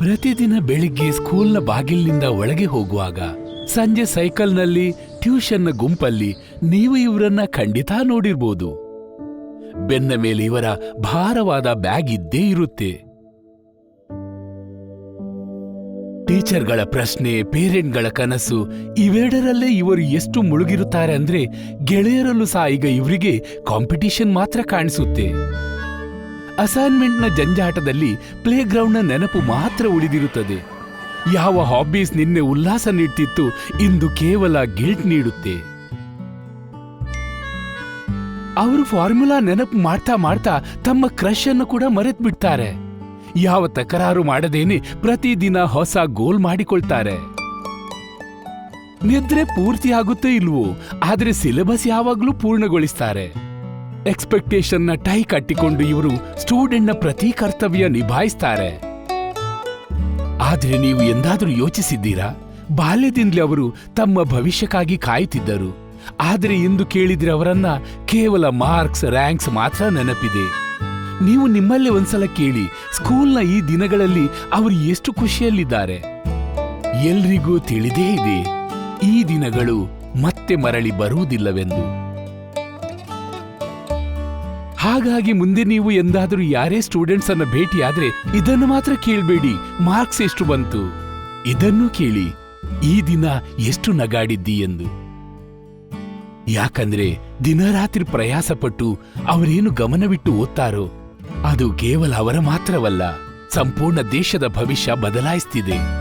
ಪ್ರತಿದಿನ ಬೆಳಿಗ್ಗೆ ಸ್ಕೂಲ್ನ ಬಾಗಿಲಿನಿಂದ ಒಳಗೆ ಹೋಗುವಾಗ ಸಂಜೆ ಸೈಕಲ್ನಲ್ಲಿ ಟ್ಯೂಷನ್ನ ಗುಂಪಲ್ಲಿ ನೀವು ಇವರನ್ನ ಖಂಡಿತ ನೋಡಿರ್ಬೋದು. ಬೆನ್ನ ಮೇಲೆ ಇವರ ಭಾರವಾದ ಬ್ಯಾಗ್ ಇದ್ದೇ ಇರುತ್ತೆ. ಟೀಚರ್ಗಳ ಪ್ರಶ್ನೆ, ಪೇರೆಂಟ್ಗಳ ಕನಸು, ಇವೆರಡರಲ್ಲೇ ಇವರು ಎಷ್ಟು ಮುಳುಗಿರುತ್ತಾರೆ ಅಂದ್ರೆ ಗೆಳೆಯರಲ್ಲೂ ಸಹ ಈಗ ಇವರಿಗೆ ಕಾಂಪಿಟಿಷನ್ ಮಾತ್ರ ಕಾಣಿಸುತ್ತೆ. ಅಸೈನ್ಮೆಂಟ್ನ ಜಂಜಾಟದಲ್ಲಿ ಪ್ಲೇಗ್ರೌಂಡ್ನ ನೆನಪು ಮಾತ್ರ ಉಳಿದಿರುತ್ತದೆ. ಯಾವ ಹಾಬೀಸ್ ನಿನ್ನೆ ಉಲ್ಲಾಸ ನೀಡ್ತಿತ್ತು ಇಂದು ಕೇವಲ ಗಿಲ್ಟ್ ನೀಡುತ್ತೆ. ಅವರು ಫಾರ್ಮುಲಾ ನೆನಪು ಮಾಡ್ತಾ ಮಾಡ್ತಾ ತಮ್ಮ ಕ್ರಶ್ ಅನ್ನು ಕೂಡ ಮರೆತ್ ಬಿಡ್ತಾರೆ ಯಾವ ತಕರಾರು ಮಾಡದೇನೆ ಪ್ರತಿದಿನ ಹೊಸ ಗೋಲ್ ಮಾಡಿಕೊಳ್ತಾರೆ. ನಿದ್ರೆ ಪೂರ್ತಿ ಆಗುತ್ತೆ ಇಲ್ವೋ, ಆದ್ರೆ ಸಿಲೆಬಸ್ ಯಾವಾಗ್ಲೂ ಪೂರ್ಣಗೊಳಿಸ್ತಾರೆ. ಎಕ್ಸ್ಪೆಕ್ಟೇಷನ್ನ ಟೈ ಕಟ್ಟಿಕೊಂಡು ಇವರು ಸ್ಟೂಡೆಂಟ್ನ ಪ್ರತಿ ಕರ್ತವ್ಯ ನಿಭಾಯಿಸ್ತಾರೆ. ಆದ್ರೆ ನೀವು ಎಂದಾದರೂ ಯೋಚಿಸಿದ್ದೀರಾ? ಬಾಲ್ಯದಿಂದಲೇ ಅವರು ತಮ್ಮ ಭವಿಷ್ಯಕ್ಕಾಗಿ ಕಾಯುತ್ತಿದ್ದರು. ಆದರೆ ಇಂದು ಕೇಳಿದ್ರೆ ಅವರನ್ನ ಕೇವಲ ಮಾರ್ಕ್ಸ್, ರ್ಯಾಂಕ್ಸ್ ಮಾತ್ರ ನೆನಪಿದೆ. ನೀವು ನಿಮ್ಮಲ್ಲಿ ಒಂದ್ಸಲ ಕೇಳಿ, ಸ್ಕೂಲ್ನ ಈ ದಿನಗಳಲ್ಲಿ ಅವರು ಎಷ್ಟು ಖುಷಿಯಲ್ಲಿದ್ದಾರೆ? ಎಲ್ರಿಗೂ ತಿಳಿದೇ ಇದೆ. ಈ ದಿನಗಳು ಮತ್ತೆ ಮರಳಿ ಬರುವುದಿಲ್ಲವೆಂದು. ಹಾಗಾಗಿ ಮುಂದೆ ನೀವು ಎಂದಾದರೂ ಯಾರೇ ಸ್ಟೂಡೆಂಟ್ಸ್ ಅನ್ನ ಭೇಟಿಯಾದ್ರೆ ಇದನ್ನು ಮಾತ್ರ ಕೇಳಬೇಡಿ. ಮಾರ್ಕ್ಸ್ ಎಷ್ಟು ಬಂತು? ಇದನ್ನು ಕೇಳಿ. ಈ ದಿನ ಎಷ್ಟು ನಗಾಡಿದ್ದಿ ಎಂದು. ಯಾಕಂದ್ರೆ ದಿನರಾತ್ರಿ ಪ್ರಯಾಸ ಪಟ್ಟು ಅವರೇನು ಗಮನವಿಟ್ಟು ಓದ್ತಾರೋ, ಅದು ಕೇವಲ ಅವರ ಮಾತ್ರವಲ್ಲ, ಸಂಪೂರ್ಣ ದೇಶದ ಭವಿಷ್ಯ ಬದಲಾಯಿಸ್ತಿದೆ.